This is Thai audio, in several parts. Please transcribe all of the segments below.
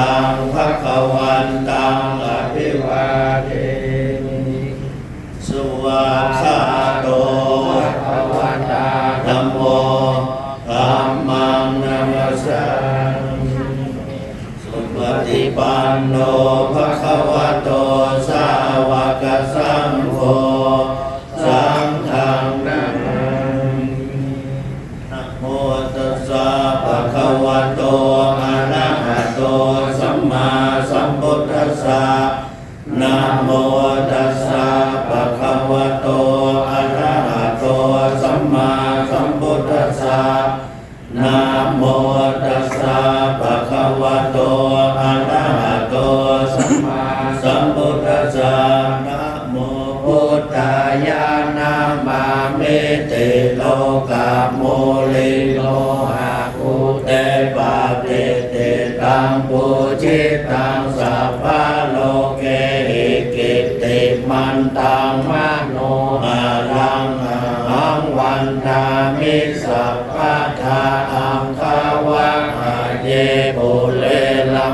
ตังภะคะวันตังอภิวาเทมิสุวัสาโตภะคะวันตาธัมโมธัมมังนัมสสามิสุปฏิปันโนภะคะวะโต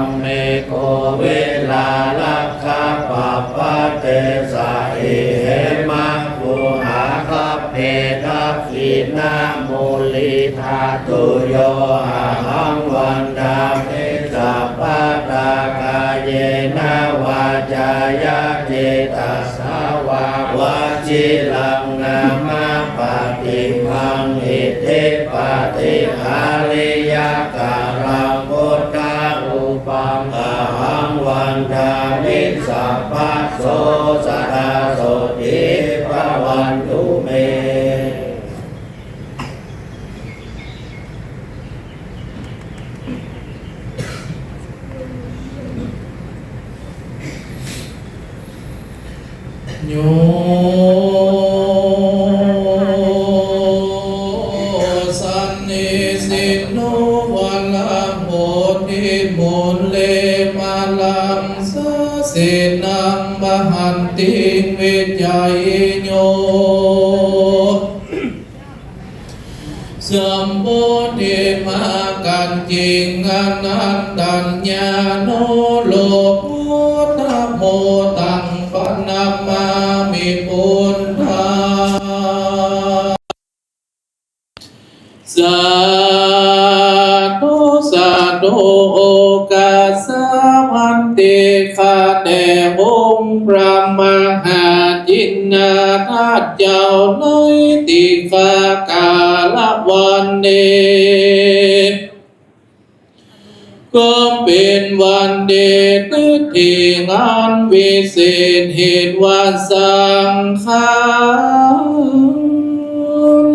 มเมโกเวลาลักขะปะปะเตสะเอเหมะปุหาคัพเพทัพขินาโมลิธาตุโยอาหังวันดามิสัพพะตากายเยนะวาจายะเจตัสสาวาวาจิลังนามาปฏิพังอิเทปฏิหาริยาการัง โสสะดาโสติภวันตุเมโโมตังปนัมามิปุณธาสาธุสาธุโอกาสาวันติคาเดองค์พระมหาจินนาทัตเจ้าในติคากาลวันเน ก็เป็นวันเดชที่งานวิเศษเหตุวันสังขาร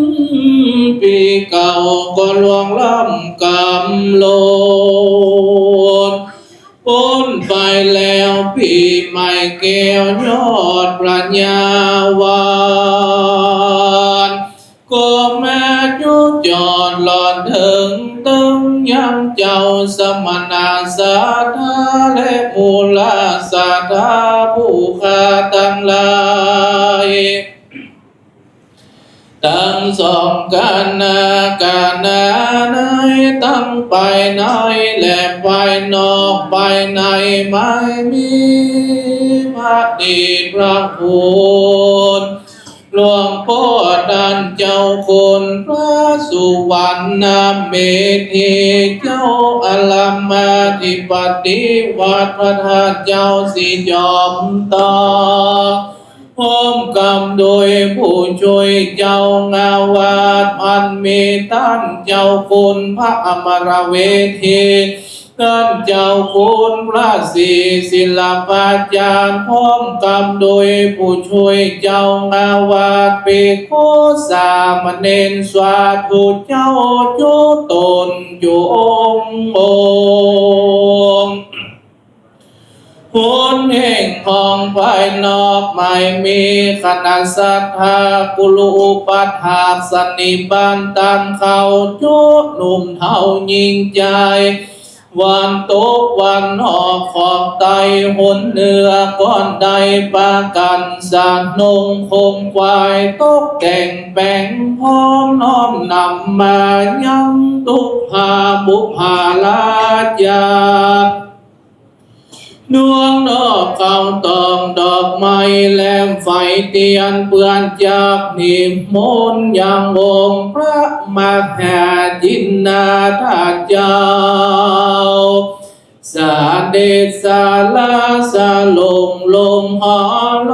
ปีเก่าก็ลวงล้ำกำโลดพ้นไปแล้วปีใหม่แก้วยอดประญญาวา แม้ยุจอดหลอนถึงตึงยังเจ้าสมณะสาธาและมูลสาธาผู้ขาตั้งลายตั้งสองกันนาการนาในตั้งไปในและไปนอกไปในไม่มีพระดชพระคุณ หลวงพ่อดันเจ้าคุณพระสุวรรณเมธีเจ้าอลัมมาธิปฏิวัดพระธาตุเจ้าสีจอมตอพร้อมกำโดยผู้ช่วยเจ้างาวาดพันเมตันเจ้าคุณพระอมรเวที ท่านเจ้าคุณพระศรีศิลปาจารย์พร้อมกำโดยผู้ช่วยเจ้างาวาดเปโคสามเณรสวาธุเจ้าจุตนจุองค์องค์ผลแห่งของภายนอกไม่มีขนาดศรัทธากุลุปัฏฐากสนิบันตันเขาจุหนุ่มเท่ายิงใจ วันตกวันออกขอบไตหนเหนือก้อนใดปากันสาดนงคงควายตกแต่งแป่งพร้อมน้อมนำมายังตุกหาบุพาลาจา ดวงดอกเขาตองดอกไม้แหลมไฟเตียนเปื่อนจากนิมนต์ยังองค์พระมหาจินนาถาเจ้า สาเดชสาลาสาลงลมหอล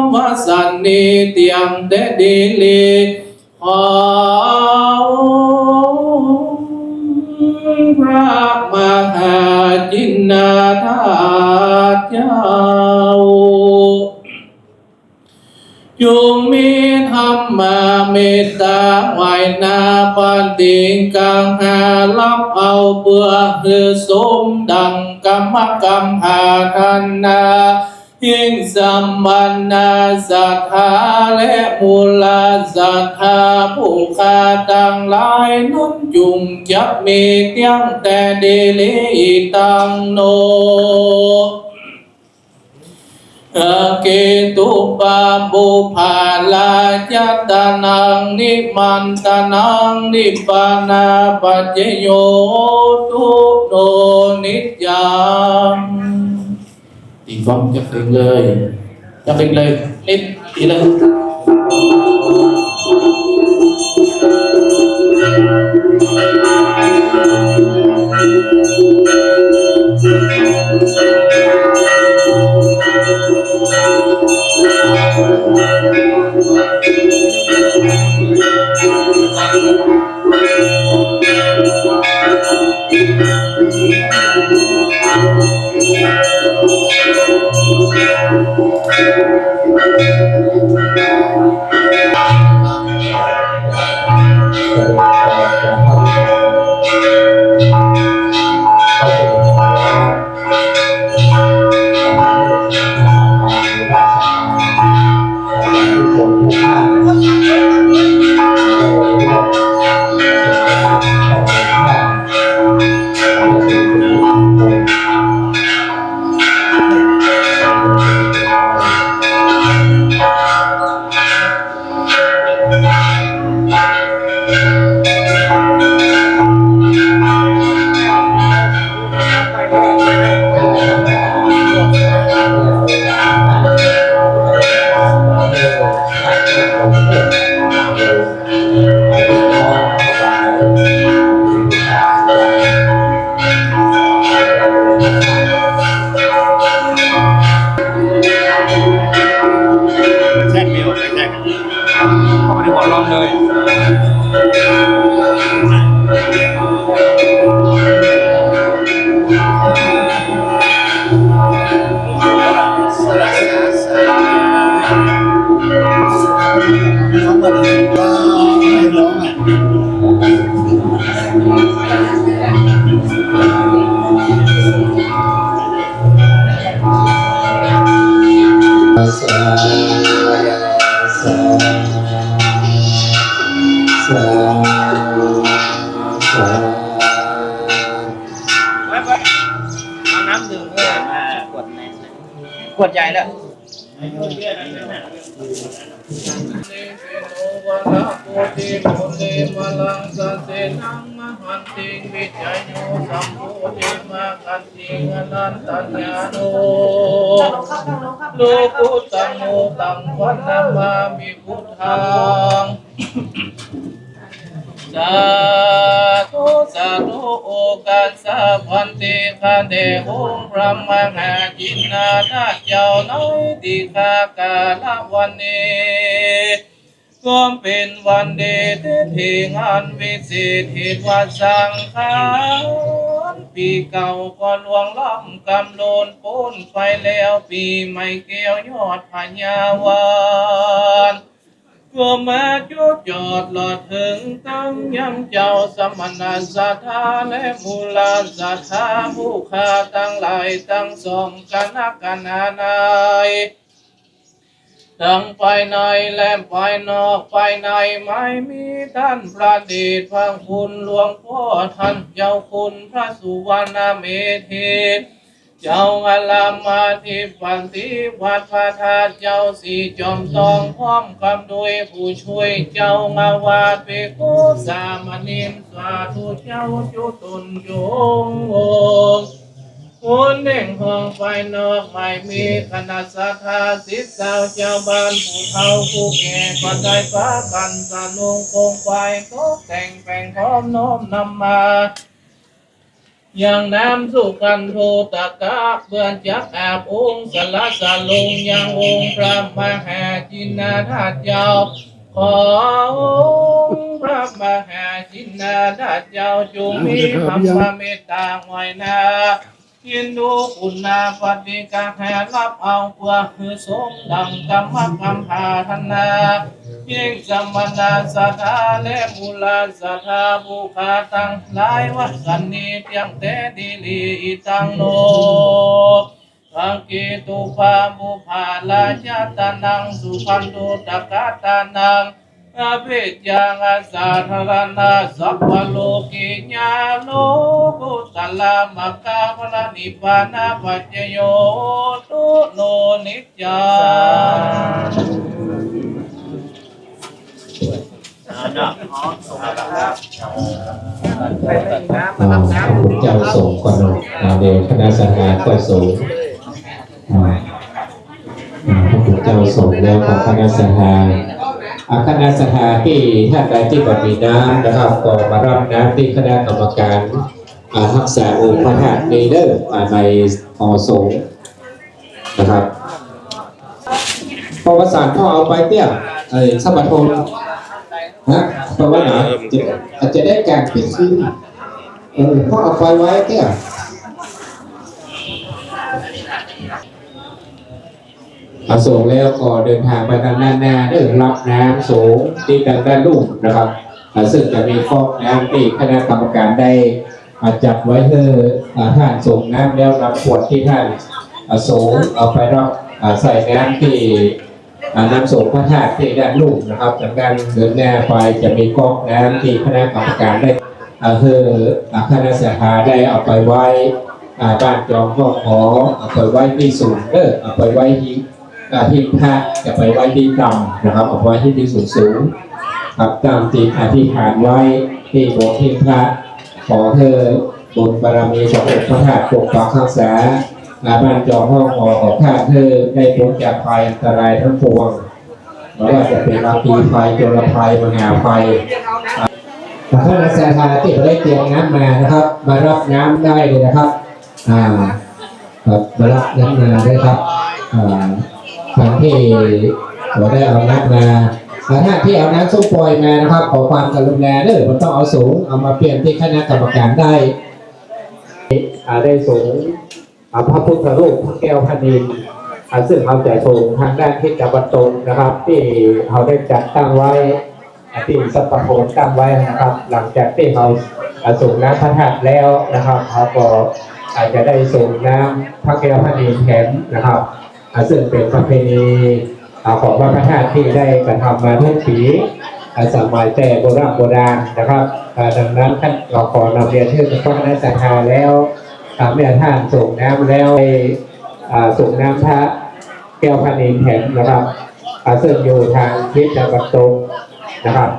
มวสันนิเตียงเตดิลีหอ เจ้าจงมีธรรมาเมตตาไหวนาปันติกังหารับเอาเปื่อคือสมดังกรรมกรรมหาทันนาหิงสัมมันนาสัทธาและมูลาสัทธาผู้ขาตังหลายนุนจุงจักมีเตียงแต่เดลิตังโน เกตุปาบุภาลาจัตานังนิมันตานังนิปานาปัจเจโยตุโนนิจังตีฟองจะเป็นเลยจะเป็นเลยนิดทีลย มากันติอนันตัญญาโนโลกุตังโมตังวันนามามิพุทธัง สาธุสาธุโอกาสะพันติคาเดหุงพระมหาจินนาทาเจ้าน้อยติคากาลวันนี้ก็เป็นวันเดชที่งานวิเศษเหตุว่าสังขารปีเก่าก็ลวงล้ำกำโลนพ้นไปแล้วปีใหม่เกี่ยวยอดพญาวาน ก็มาจุดจอดหลอดถึงตั้งยำเจ้าสมณะสัทธาและมูลาสัทธาผู้ขาตั้งหลายตั้งสองคณะกนานายทั้งภายในและภายนอกภายในไม่มีท่านพระเดชพระคุณหลวงพ่อท่านเจ้าคุณพระสุวรรณเมธี เจ้าอาลามาทิปันติวัดพระธาตุเจ้าสีจอมทองพร้อมคำด้วยผู้ช่วยเจ้างาวาดเปโกสามนิมสาธุเจ้าจุตุนจงองค์คุณเด่งห้องไฟนอกไม่มีคณะสัทธาสิทธิ์สาวเจ้าบ้านผู้เฒ่าผู้แก่ก็ได้พากันสนุงคงไฟตกแต่งแปลงพร้อมน้อมนำมา ย่างน้ำสุกันโทตะกะเพื่อนจักอาบองค์สละสะลงยังองค์พระมหาจินนาธาตุเจ้าขอองค์พระมหาจินนาธาตุเจ้าจงมีพระเมตตาหอยนายินดูคุณนาปฏิกาแห่รับเอาเพื่อคือสมดังกรรมกรรมพาธนา ยิ่งสมณาสัทธาและมูลาสัทธาบุคาตังหลายวัสันนิเพียงแต่ดีลีอิตังโนสังกิตุปามุภาลาชาตานังสุขันตุตกาตานังอภิยังอาสาธารณะสัพพโลกิญาโนกุตลามัคคาพระนิพานาปัจโยตุโนนิจจา เอาดอกอ๋อส่งครับอ่าพระพุทธเจ้าสงฆ์ก่อนเนาะอ่าเดี๋ยวคณะสังฆาก็สงฆ์อ่าอ่าพระพุทธเจ้าสงฆ์แล้วก็คณะสังฆาอาคณะสังฆาที่ท่านใดที่ปฏิน้ำนะครับก็มารับน้ำที่คณะกรรมการอารักษาองค์พระธาตุนีเดออ่าในอสงนะครับพอประสานพ่อเอาไปเตี้ยเอ้สัมปทน นะเพราะว่าหนาจะอาจจะได้การพิซื้อเออพ่อเอาไปไว้เตี้ยเอาส่งแล้วก็เดินทางไปทางด้านหน้าเดินรับน้ำสูงที่ทางด้านลุ่มนะครับอ่าซึ่งจะมีฟอกน้ำที่คณะกรรมการได้อ่าจัดไว้เพื่ออ่าท่านส่งน้ำแล้วรับขวดที่ท่านอ่าสูงเอาไปรับอ่าใส่น้ำที่ นำส่งพระธาตุที่ด้านลูกนะครับจากการเดินหน้าไปจะมีก๊อกน้ำที่คณะกรรมการได้อ่าคือคณะสภาได้เอาไปไว้บ้านจองห้องหอเอาไปไว้ที่สูงเออเอาไปไว้ที่ที่พระจะไปไว้ที่ต่ำนะครับเอาไว้ที่ที่สูงสูงครับตามจิตอธิษฐานไว้ที่โบสถ์ที่พระขอเธอบุญบารมีขององค์พระธาตุปกปักรักษา อาบ้านจองห้องหอของข้าเธอได้พ้นจากภัยอันตรายทั้งปวงไม่ว่าจะเป็นอาคีไฟโจรภัยมหาภัยถ้าท่านอาสาธาที่ได้เตรียมน้ำมานะครับ มารับน้ำได้เลยนะครับอ่าครับมารับน้ำมาได้ครับอ่าทางที่เราได้เอาน้ำมาถ้าที่เอาน้ำส้มปล่อยมานะครับ ขอความกรุณาเด้อมันต้องเอาสูงเอามาเปลี่ยนที่คณะกรรมการได้ได้สูง พระพุทธรูปพระแก้วพระนิลอ่าซึ่งเราจะส่งทางด้านทิศตะวันตกนะครับ ที่เราได้จัดตั้งไว้ที่สัปโคนตั้งไว้นะครับ หลังจากที่เราส่งน้ำพระธาตุแล้วนะครับเราก็อาจจะได้ส่งน้ำพระแก้วพระนิลแถมนะครับอซึ่งเป็นประเพณีของวัดพระธาตุที่ได้กระทำมาทุกปีสมัยแต่โบราณโบราณนะครับดังนั้นท่านเราขอนำเรียนเชื่อพระคณะสังฆาแล้ว อ่าเมื่อท่านส่งน้ำแล้วไปส่งน้ำพระแก้วพระนินแถมนะครับอ่าซึ่งอยู่ทางทิศตะวันตกนะครับ